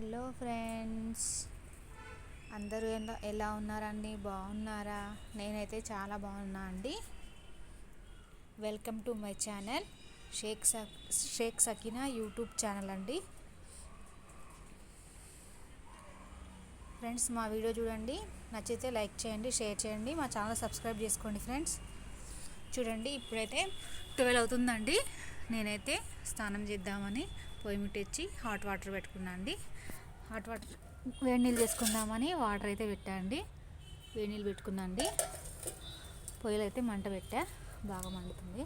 Hello friends. అందరూ ఎలా ఎలా ఉన్నారండి? బాగున్నారా? నేనైతే చాలా బాగున్నా అండి. Welcome to my channel. Shaik suck Shaik Sakina YouTube channel అండి. ఫ్రెండ్స్ మా వీడియో చూడండి. నచ్చితే లైక్ చేయండి షేర్ చేయండి. మా ఛానల్ సబ్స్క్రైబ్ చేసుకోండి ఫ్రెండ్స్. చూడండి ఇప్పుడైతే ట్వెల్వ్ అవుతుందండి. నేనైతే స్నానం చేద్దామని పొయ్యి ముట్టించి హాట్ వాటర్ పెట్టుకున్నా అండి హాట్ వాటర్ వేడి నీళ్ళు చేసుకుందామని వాటర్ అయితే పెట్టా అండి. వేడి నీళ్ళు పెట్టుకున్నా అండి పొయ్యిలో అయితే మంట పెట్టా. బాగా మండుతుంది.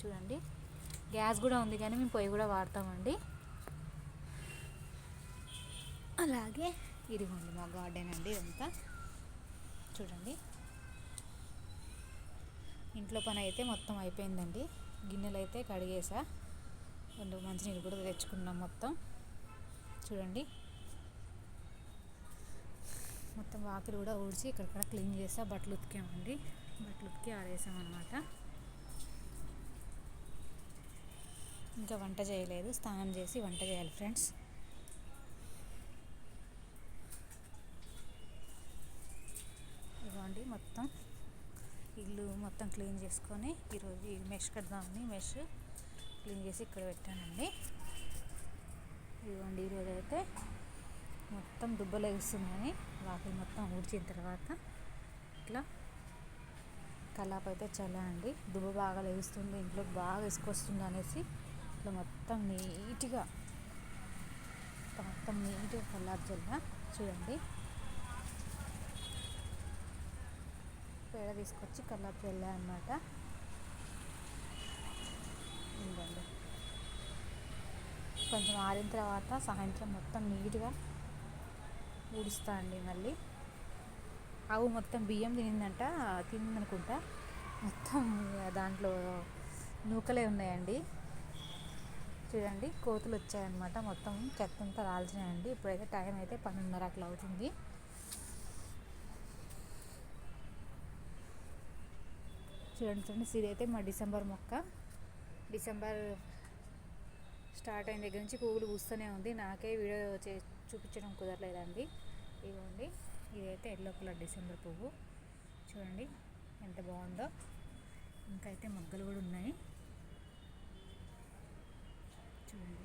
చూడండి. గ్యాస్ కూడా ఉంది కానీ మేము పొయ్యి కూడా వాడతామండి. అలాగే ఇదిగోండి మా గార్డెన్ అండి ఇదంతా. చూడండి. ఇంట్లో పని అయితే మొత్తం అయిపోయిందండి. గిన్నెలు అయితే కడిగేసా. రెండు మంచినీళ్ళు కూడా తెచ్చుకున్నాం మొత్తం. చూడండి. మొత్తం వాకిలు కూడా ఊడ్చి ఇక్కడక్కడ క్లీన్ చేసా బట్టలు ఉతికామండి. బట్టలు ఉతికి ఆరేసామన్నమాట ఇంకా వంట చేయలేదు స్నానం చేసి వంట చేయాలి ఫ్రెండ్స్. ఇదిగోండి మొత్తం. ఇల్లు మొత్తం క్లీన్ చేసుకొని ఈరోజు మెష్ కడదామని మెష్ క్లీన్ చేసి ఇక్కడ పెట్టానండి. ఇదిగోండి ఈరోజు అయితే మొత్తం దుబ్బలు వేస్తున్నాయి వాకిలి మొత్తం ఊడ్చిన తర్వాత ఇట్లా కలాప అయితే చల్లా అండి. దుబ్బ బాగా లేస్తుంది ఇంట్లో బాగా వేసుకొస్తుంది అనేసి ఇట్లా మొత్తం నీట్గా మొత్తం నీట్గా కల్లాపు చల్లా చూడండి. పేడ తీసుకొచ్చి కల్లాపు చల్లా అనమాట ఉందండి. కొంచెం ఆరిన తర్వాత సాయంత్రం మొత్తం నీట్గా ఊడుస్తా అండి మళ్ళీ. ఆవు మొత్తం బియ్యం తినిందంట తినిందనుకుంటా మొత్తం దాంట్లో నూకలే ఉన్నాయండి. చూడండి కోతులు వచ్చాయన్నమాట. మొత్తం చెత్త అంతా రాల్చినాయండి. ఇప్పుడైతే టైం అయితే పన్నెండున్నర అట్లా అవుతుంది. చూడండి చూడండి ఫ్రెండ్స్ అయితే మా డిసెంబర్ మొక్క. డిసెంబర్ స్టార్ట్ అయిన దగ్గర నుంచి పువ్వులు పూస్తూనే ఉంది. నాకే వీడియో చే చూపించడం కుదరలేదండి. ఇవ్వండి ఇదైతే ఎల్లో కలర్ డిసెంబర్ పువ్వు. చూడండి ఎంత బాగుందో. ఇంకా అయితే మొగ్గలు కూడా ఉన్నాయి. చూడండి.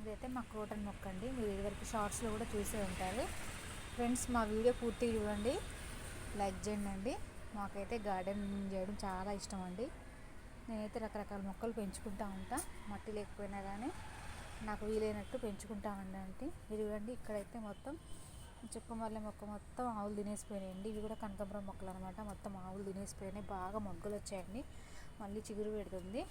ఇదైతే మా క్రోటన్ మొక్క అండి మీరు ఇదివరకు షార్ట్స్లో కూడా చూసే ఉంటారు. ఫ్రెండ్స్ మా వీడియో పూర్తిగా చూడండి. లైక్ చేయండి అండి. మాకైతే గార్డెన్ చేయడం చాలా ఇష్టం అండి నేనైతే రకరకాల మొక్కలు పెంచుకుంటా ఉంటా. మట్టి లేకపోయినా కానీ నాకు వీలైనట్టు పెంచుకుంటా ఉండండి ఇది చూడండి ఇక్కడైతే మొత్తం చుక్కమల్లె మొక్క మొత్తం ఆవులు తినేసిపోయినాయండి ఇవి కూడా కనకాంబరం మొక్కలు అనమాట మొత్తం ఆవులు తినేసిపోయినాయి. బాగా మొగ్గలు వచ్చాయండి. మళ్ళీ చిగురు పెడుతుంది.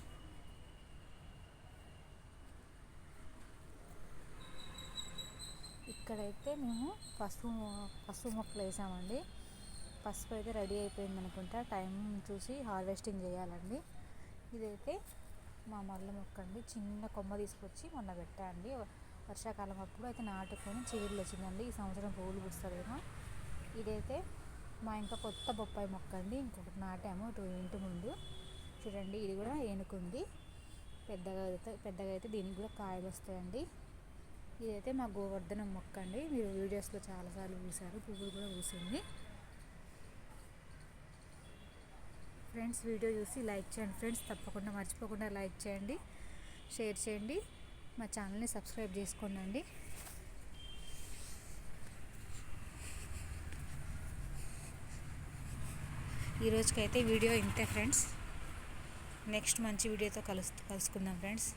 ఇక్కడైతే మేము పసుపు పసుపు మొక్కలు వేసామండి. పసుపు అయితే రెడీ అయిపోయింది అనుకుంటా టైం చూసి హార్వెస్టింగ్ చేయాలండి. ఇదైతే మా మల్ల మొక్క అండి. చిన్న కొమ్మ తీసుకొచ్చి మొన్న పెట్టా అండి. వర్షాకాలం అప్పుడు అయితే నాటుకొని చీరలు వచ్చిందండి. ఈ సంవత్సరం పువ్వులు పూస్తుందేమో ఇదైతే మా ఇంకా కొత్త బొప్పాయి మొక్క అండి. ఇంకొకటి నాటాము టూ ఇంటి ముందు. చూడండి ఇది కూడా ఏనుకుంది పెద్దగా అయితే పెద్దగా అయితే దీనికి కూడా కాయలు వస్తాయండి. ఇదైతే మా గోవర్ధనం మొక్క అండి. మీరు వీడియోస్లో చాలాసార్లు చూశారు. పువ్వులు కూడా పూసింది. ఫ్రెండ్స్ వీడియో చూసి లైక్ చేయండి ఫ్రెండ్స్ తప్పకుండా మర్చిపోకుండా లైక్ చేయండి షేర్ చేయండి మా ఛానల్ని సబ్స్క్రైబ్ చేసుకోండి ఈరోజుకైతే వీడియో ఇంతే ఫ్రెండ్స్. నెక్స్ట్ మంచి వీడియోతో కలుసు కలుసుకుందాం ఫ్రెండ్స్.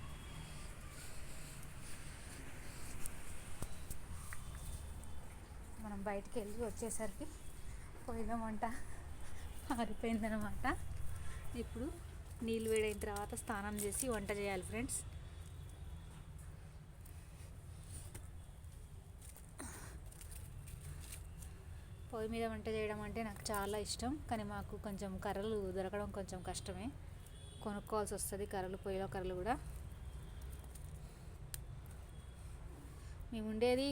మనం బయటికి వెళ్ళి వచ్చేసరికి పోయిన వంట ఆరిపోయిందనమాట ఇప్పుడు నీళ్ళు వేడైన తర్వాత స్నానం చేసి వంట చేయాలి ఫ్రెండ్స్. పొయ్యి మీద వంట చేయడం అంటే నాకు చాలా ఇష్టం కానీ మాకు కొంచెం కర్రలు దొరకడం కొంచెం కష్టమే. కొనుక్కోవాల్సి వస్తుంది కర్రలు పొయ్యిలో కర్రలు కూడా. మేము ఉండేది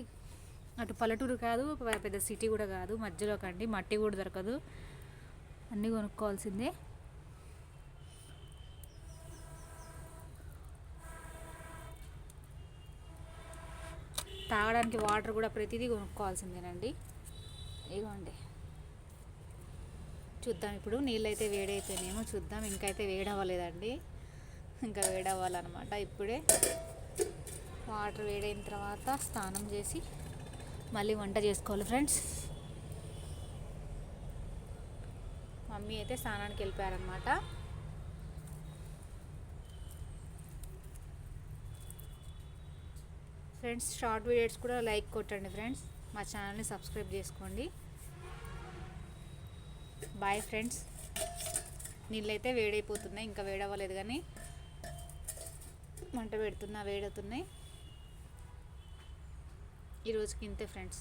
అటు పల్లెటూరు కాదు పెద్ద సిటీ కూడా కాదు మధ్యలో కండి మట్టి కూడా దొరకదు. అన్నీ కొనుక్కోవాల్సిందే. తాగడానికి వాటర్ కూడా ప్రతిదీ కొనుక్కోవాల్సిందేనండి. ఇదిగోండి. చూద్దాం ఇప్పుడు నీళ్ళు అయితే వేడైతేనేమో చూద్దాం. ఇంకైతే వేడవ్వలేదండి. ఇంకా వేడవ్వాలన్నమాట ఇప్పుడే. వాటర్ వేడైన తర్వాత స్నానం చేసి మళ్ళీ వంట చేసుకోవాలి ఫ్రెండ్స్. మమ్మీ అయితే స్నానానికి వెళ్ళిపోయారనమాట ఫ్రెండ్స్ షార్ట్ వీడియోస్ కూడా లైక్ కొట్టండి ఫ్రెండ్స్. మా ఛానల్ని సబ్స్క్రైబ్ చేసుకోండి. Bye friends. నీళ్ళైతే వేడైపోతున్నాయి ఇంకా వేడవ్వలేదు కానీ. మంట పెడుతున్నా వేడవుతున్నాయి. ఈరోజుకి ఇంతే ఫ్రెండ్స్.